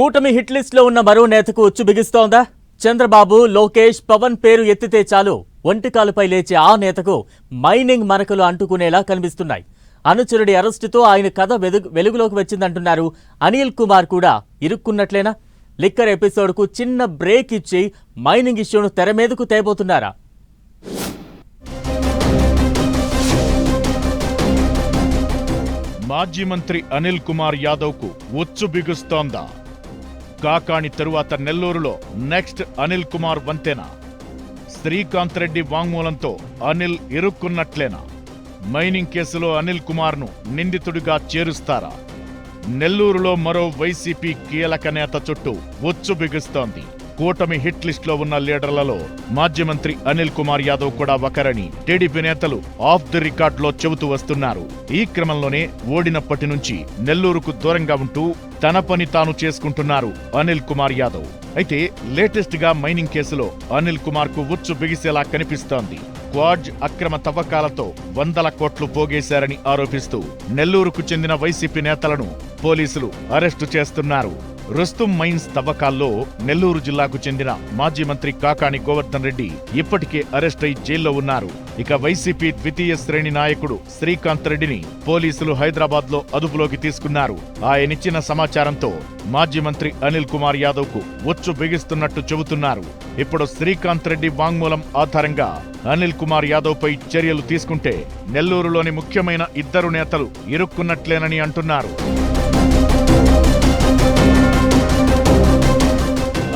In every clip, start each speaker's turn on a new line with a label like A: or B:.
A: కూటమి హిట్ లిస్ట్లో ఉన్న మరో నేతకు ఉచ్చు బిగిస్తోందా? చంద్రబాబు లోకేష్ పవన్ పేరు ఎత్తితే చాలు. ఒంటికాలుపై లేచే ఆ నేతకు మైనింగ్ మరకలు అంటుకునేలా కనిపిస్తున్నాయి. అనుచరుడి అరెస్టుతో ఆయన కథ వెలుగు వెలుగులోకి వచ్చిందంటున్నారు అనిల్ కుమార్ కూడా. ఇరుక్కున్నట్లేనా? లిక్కర్ ఎపిసోడ్కు చిన్న బ్రేక్ ఇచ్చి మైనింగ్ ఇష్యూను తెర మీదకు తేబోతున్నారా?
B: మాజీ మంత్రి అనిల్ కుమార్ యాదవ్కు ఒచ్చు బిగుస్తోందా? కాకాణి తరువాత నెల్లూరులో నెక్స్ట్ అనిల్ కుమార్ వంతెన? శ్రీకాంత్ రెడ్డి వాంగ్మూలంతో అనిల్ ఇరుక్కున్నట్లేనా? మైనింగ్ కేసులో అనిల్ కుమార్ను నిందితుడిగా చేరుస్తారా? నెల్లూరులో మరో వైసీపీ కీలక నేత చుట్టూ ఒచ్చు బిగుస్తోంది. కూటమి హిట్ లిస్ట్లో ఉన్న లీడర్లలో మాజీ మంత్రి అనిల్ కుమార్ యాదవ్ కూడా ఒకరని టీడీపీ నేతలు ఆఫ్ ది రికార్డులో చెబుతూ వస్తున్నారు. ఈ క్రమంలోనే ఓడినప్పటి నుంచి నెల్లూరుకు దూరంగా ఉంటూ తన పని తాను చేసుకుంటున్నారు అనిల్ కుమార్ యాదవ్. అయితే లేటెస్ట్గా మైనింగ్ కేసులో అనిల్ కుమార్కు ఉచ్చు బిగిసేలా కనిపిస్తోంది. క్వాడ్జ్ అక్రమ తవ్వకాలతో వందల కోట్లు పోగేశారని ఆరోపిస్తూ నెల్లూరుకు చెందిన వైసీపీ నేతలను పోలీసులు అరెస్టు చేస్తున్నారు. రుస్తుం మైన్స్ తవ్వకాల్లో నెల్లూరు జిల్లాకు చెందిన మాజీ మంత్రి కాకాని గోవర్ధన్ రెడ్డి ఇప్పటికే అరెస్ట్ అయి జైల్లో ఉన్నారు. ఇక వైసీపీ ద్వితీయ శ్రేణి నాయకుడు శ్రీకాంత్ రెడ్డిని పోలీసులు హైదరాబాద్లో అదుపులోకి తీసుకున్నారు. ఆయనిచ్చిన సమాచారంతో మాజీ మంత్రి అనిల్ కుమార్ యాదవ్కు ఒచ్చు బిగిస్తున్నట్టు చెబుతున్నారు. ఇప్పుడు శ్రీకాంత్ రెడ్డి వాంగ్మూలం ఆధారంగా అనిల్ కుమార్ యాదవ్ పై చర్యలు తీసుకుంటే నెల్లూరులోని ముఖ్యమైన ఇద్దరు నేతలు ఇరుక్కున్నట్లేనని అంటున్నారు.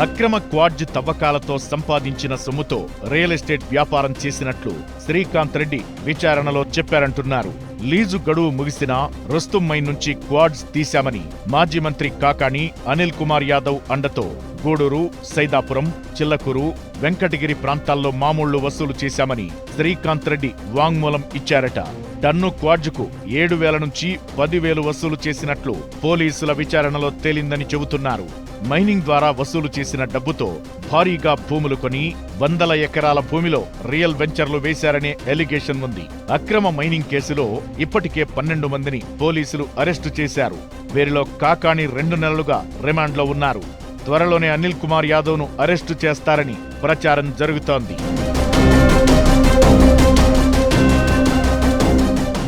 B: అక్రమ క్వాడ్జ్ తవ్వకాలతో సంపాదించిన సొమ్ముతో రియల్ ఎస్టేట్ వ్యాపారం చేసినట్లు శ్రీకాంత్ రెడ్డి విచారణలో చెప్పారంటున్నారు. లీజు గడువు ముగిసినా రుస్తుం మైన్ నుంచి క్వాడ్స్ తీశామని మాజీ మంత్రి కాకాణి అనిల్ కుమార్ యాదవ్ అండతో గూడూరు సైదాపురం చిల్లకూరు వెంకటగిరి ప్రాంతాల్లో మామూళ్ళు వసూలు చేశామని శ్రీకాంత్ రెడ్డి వాంగ్మూలం ఇచ్చారట. టన్ను క్వాడ్జుకు ఏడు వేల నుంచి పదివేలు వసూలు చేసినట్లు పోలీసుల విచారణలో తేలిందని చెబుతున్నారు. మైనింగ్ ద్వారా వసూలు చేసిన డబ్బుతో భారీగా భూములు కొని వందల ఎకరాల భూమిలో రియల్ వెంచర్లు వేశారనే ఎలిగేషన్ ఉంది. అక్రమ మైనింగ్ కేసులో ఇప్పటికే పన్నెండు మందిని పోలీసులు అరెస్టు చేశారు. వీరిలో కాకాణి రెండు నెలలుగా రిమాండ్లో ఉన్నారు. త్వరలోనే అనిల్ కుమార్ యాదవ్ను అరెస్టు చేస్తారని ప్రచారం జరుగుతోంది.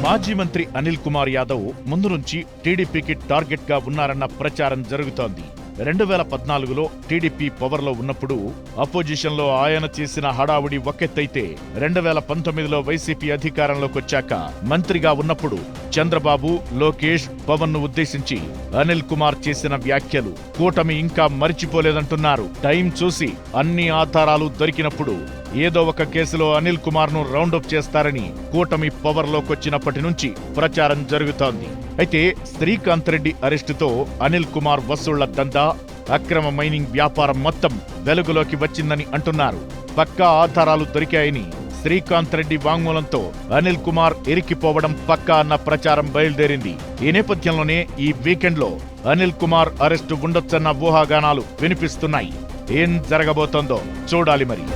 B: మాజీ మంత్రి అనిల్ కుమార్ యాదవ్ ముందు నుంచి టీడీపీకి టార్గెట్గా ఉన్నారన్న ప్రచారం జరుగుతోంది. రెండు వేల పద్నాలుగులో టీడీపీ పవర్లో ఉన్నప్పుడు అపోజిషన్లో ఆయన చేసిన హడావుడి ఒకెత్తైతే రెండు వేల పంతొమ్మిదిలో వైసీపీ అధికారంలోకి వచ్చాక మంత్రిగా ఉన్నప్పుడు చంద్రబాబు లోకేష్ పవన్ను ఉద్దేశించి అనిల్ కుమార్ చేసిన వ్యాఖ్యలు కూటమి ఇంకా మరిచిపోలేదంటున్నారు. టైం చూసి అన్ని ఆధారాలు దొరికినప్పుడు ఏదో ఒక కేసులో అనిల్ కుమార్ను రౌండప్ చేస్తారని కూటమి పవర్లోకొచ్చినప్పటి నుంచి ప్రచారం జరుగుతోంది. అయితే శ్రీకాంత్ రెడ్డి అరెస్టుతో అనిల్ కుమార్ వసూళ్ళ దందా అక్రమ మైనింగ్ వ్యాపారం మొత్తం వెలుగులోకి వచ్చిందని అంటున్నారు. పక్కా ఆధారాలు దొరికాయని శ్రీకాంత్ రెడ్డి వాంగ్మూలంతో అనిల్ కుమార్ ఎరికిపోవడం పక్కా అన్న ప్రచారం బయలుదేరింది. ఈ నేపథ్యంలోనే ఈ వీకెండ్లో అనిల్ కుమార్ అరెస్టు ఉండొచ్చన్న ఊహాగానాలు వినిపిస్తున్నాయి. ఏం జరగబోతోందో చూడాలి మరి.